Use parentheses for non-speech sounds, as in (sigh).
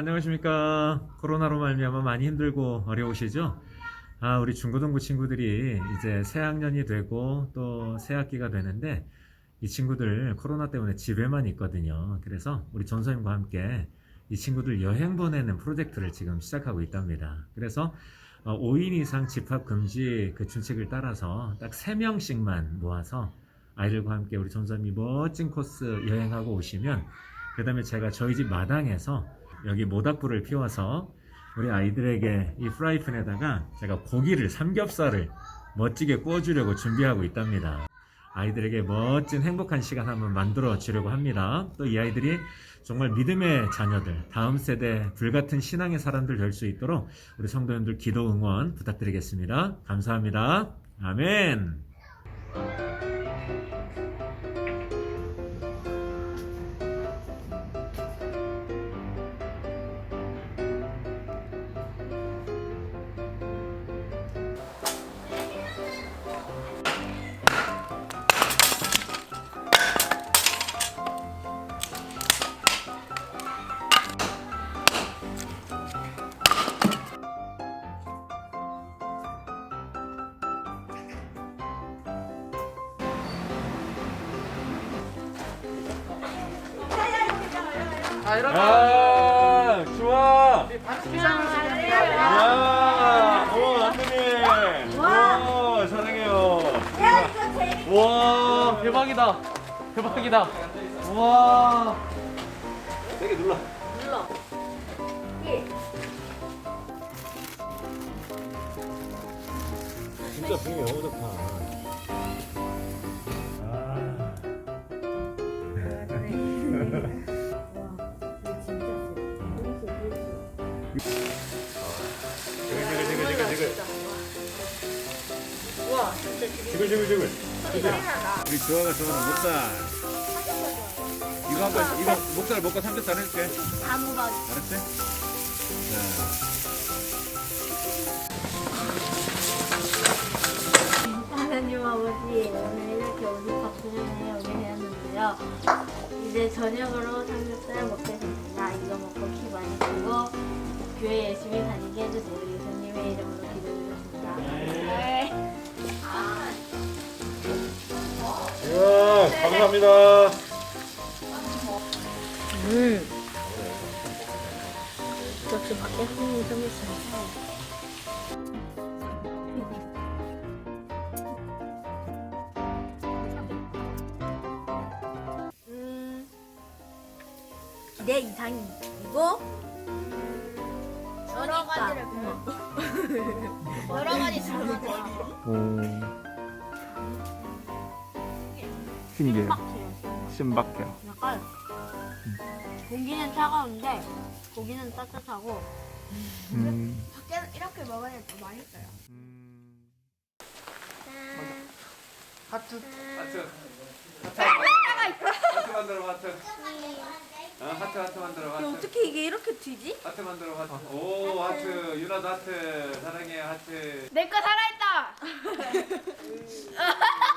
안녕하십니까. 코로나로 말미암아 많이 힘들고 어려우시죠? 아, 우리 중고등부 친구들이 이제 새 학년이 되고 또 새 학기가 되는데 이 친구들 코로나 때문에 집에만 있거든요. 그래서 우리 전선님과 함께 이 친구들 여행 보내는 프로젝트를 지금 시작하고 있답니다. 그래서 어, 5인 이상 집합 금지 그 준칙을 따라서 딱 3명씩만 모아서 아이들과 함께 우리 전선님이 멋진 코스 여행하고 오시면 그 다음에 제가 저희 집 마당에서 여기 모닥불을 피워서 우리 아이들에게 이 프라이팬에다가 제가 고기를 삼겹살을 멋지게 구워주려고 준비하고 있답니다. 아이들에게 멋진 행복한 시간 한번 만들어 주려고 합니다. 또 이 아이들이 정말 믿음의 자녀들, 다음 세대 불같은 신앙의 사람들 될 수 있도록 우리 성도님들 기도 응원 부탁드리겠습니다. 감사합니다. 아멘. 자 여러분 아, 좋아. 반갑습니다. 야, 어, 안드님. 와, 사랑해요. 와 대박이다. 대박이다. 와. 되게 눌러. 진짜 분위기 너무 좋다. 아. (laughs) 지글지글지글. 소리. 우리 주아가 좋아하는 목살. 이거 한 번 이거 목살 먹고 삼겹살 해줄게. 아무가 알았지? 자. 하나님 아버지 오늘 이렇게 우리 박수전에 오게 되었는데요. 이제 저녁으로 삼겹살 먹겠습니다. 이거 먹고 키 많이 크고 교회 열심히 다니게 해주세요. 감사합니다. 음. 역시 밖에 손님이 좀 있어요. 음, 기대 이상이고 여러 가지를 여러 가지 들 어가요. 오. 신기해. 신박해요. 약간 고기는 차가운데 고기는 따뜻하고 음. 밖에 이렇게 먹어야 더 맛있어요. 하트. 하트. 하트. 하트 만들어 하트. 어, 하트 하트 만들어 하트. 어떻게 이게 이렇게 튀지? 하트 만들어 하트. 오 하트. 유나도 하트. 사랑해 하트. 내 거 살아있다. (laughs)